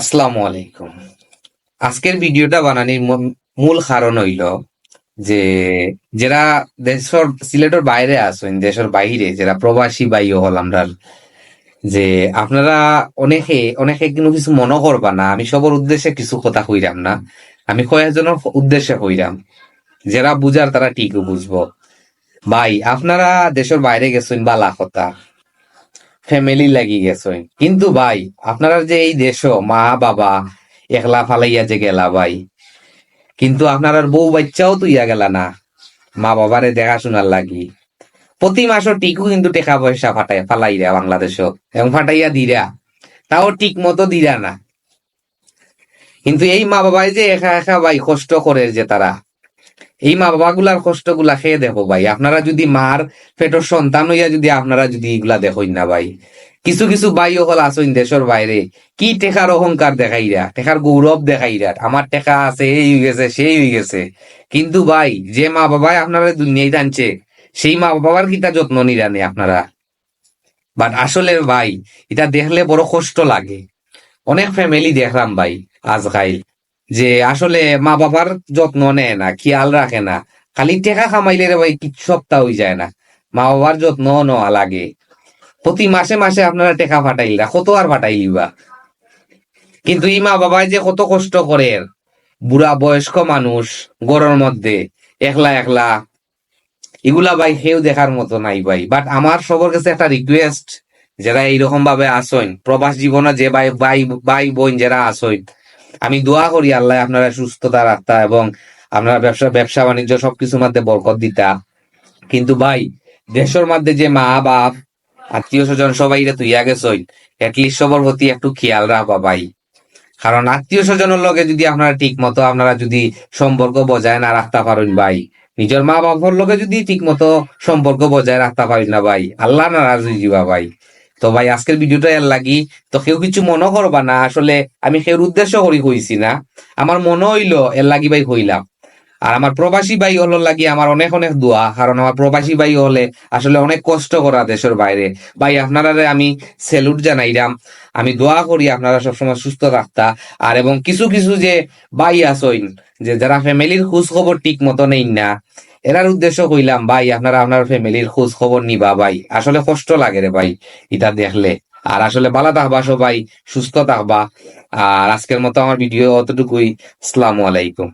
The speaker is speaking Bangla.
আসসালামু আলাইকুম। আজকের ভিডিওটা বানানির মূল কারণ হইল যে যারা দেশের সিলেটের বাইরে আছেন, দেশের বাইরে যারা প্রবাসী বাই হল আমরা, যে আপনারা অনেকে অনেকে কিন্তু কিছু মনে করবা না, আমি সবার উদ্দেশ্যে কিছু কথা কইরাম না, আমি কয়েকজনের উদ্দেশ্যে কইরাম। যারা বুঝার তারা ঠিকই বুঝব। ভাই, আপনারা দেশের বাইরে গেছেন বালা কথা। ফ্যামিলি লাগি গেছেন কিন্তু ভাই, আপনারা যে এই দেশ, মা, বাবা, একলা ফালাইয়া যে গেলা ভাই, কিন্তু আপনার বউ বাচ্চাও তুইয়া গেলা না। মা বাবারে দেখাশোনার লাগি। প্রতি মাসও টিকু কিন্তু টাকা পয়সা ফাটাই ফালাইরা বাংলাদেশ। এবং ফাটাইয়া দিরা। তাও ঠিক মতো দিরা না। কিন্তু এই মা বাবাই যে একা একা ভাই কষ্ট করে যে তারা। এই মা বাবা গুলার কষ্টগুলা খেয়ে দেখো ভাই। আপনারা যদি মার পেটর সন্তান হইয়া যদি আপনারা যদি এগুলা দেখুন না ভাই। কিছু কিছু ভাই হল আসইন দেশের বাইরে। কি টেকার অহংকার দেখাইরা, টেকার গৌরব দেখাইরা, আমার টেকা আছে, এই হয়ে গেছে, সেই হয়ে গেছে। কিন্তু ভাই, যে মা বাবাই আপনারা দুনিয়ায় টানছে, সেই মা বাবার কিটা যত্ন নিরানে আপনারা? বাট আসলে ভাই, এটা দেখলে বড় কষ্ট লাগে। অনেক ফ্যামিলি দেখলাম ভাই, আজকাল। যে আসলে মা বাবার যত্ন নেয় না, খেয়াল রাখে না। খালি টেকা খামাইলে রে ভাই কিছু সপ্তাহ হয়ে যায় না। মা বাবার যত্ন নেওয়া লাগে। প্রতি মাসে মাসে আপনারা টেকা ফাটাইলা, কত আর ফাটাইলিবা কিন্তু এই মা বাবাই যে কত কষ্ট করে। বুড়া বয়স্ক মানুষ গরর মধ্যে, একলা একলা। এগুলা ভাই কেউ দেখার মতো নাই ভাই। বাট আমার সবার কাছে একটা রিকোয়েস্ট যারা এইরকম ভাবে আসইন প্রবাস জীবনে যে ভাই ভাই ভাই বোন যারা আসইন আমি দোয়া করি আল্লাহ আপনারা সুস্থতা রাখতা এবং আপনারা ব্যবসা ব্যবসা বাণিজ্য সবকিছুর মধ্যে বরকত দিতা। কিন্তু ভাই, দেশের মধ্যে যে মা, বাপ, আত্মীয় স্বজন সবাই রে তুইয়া গেছইন এটলিস্ট সবার প্রতি একটু খেয়াল রাখবা ভাই। কারণ আত্মীয় স্বজনের লগে যদি আপনারা ঠিক মতো আপনারা যদি সম্পর্ক বজায় না রাখতে পারেন ভাই, নিজের মা বাবার লগে যদি ঠিক মতো সম্পর্ক বজায় রাখতে পারেন না ভাই, আল্লাহ নারাজ হয়ে যাবা ভাই। তো ভাই, আজকের ভিডিওটা এর লাগি, তো কেউ কিছু মনে করবা না, আসলে আমি সের উদ্দেশ্য করি কইছি না। আমার মনে হইল, এর লাগি ভাই কইলাম। আর আমার প্রবাসী ভাই হলো লাগি আমার অনেক অনেক দোয়া। কারণ আমার প্রবাসী ভাই হলে আসলে অনেক কষ্ট করা দেশের বাইরে। ভাই আপনারা আমি স্যালুট জানাইলাম আমি দোয়া করি আপনারা সবসময় সুস্থ রাখতা আর এবং কিছু কিছু যে ভাই আসইন যে যারা ফ্যামিলির খোঁজ খবর ঠিক মতো নেই না, এরার উদ্দেশ্য কইলাম, ভাই, আপনারা আপনার ফ্যামিলির খোঁজ খবর নিবা, ভাই। আসলে কষ্ট লাগে রে ভাই এটা দেখলে। আর আসলে ভালো থাকবা সবাই, সুস্থ থাকবা। আর আজকের মতো আমার ভিডিও অতটুকুই। আসসালামু আলাইকুম।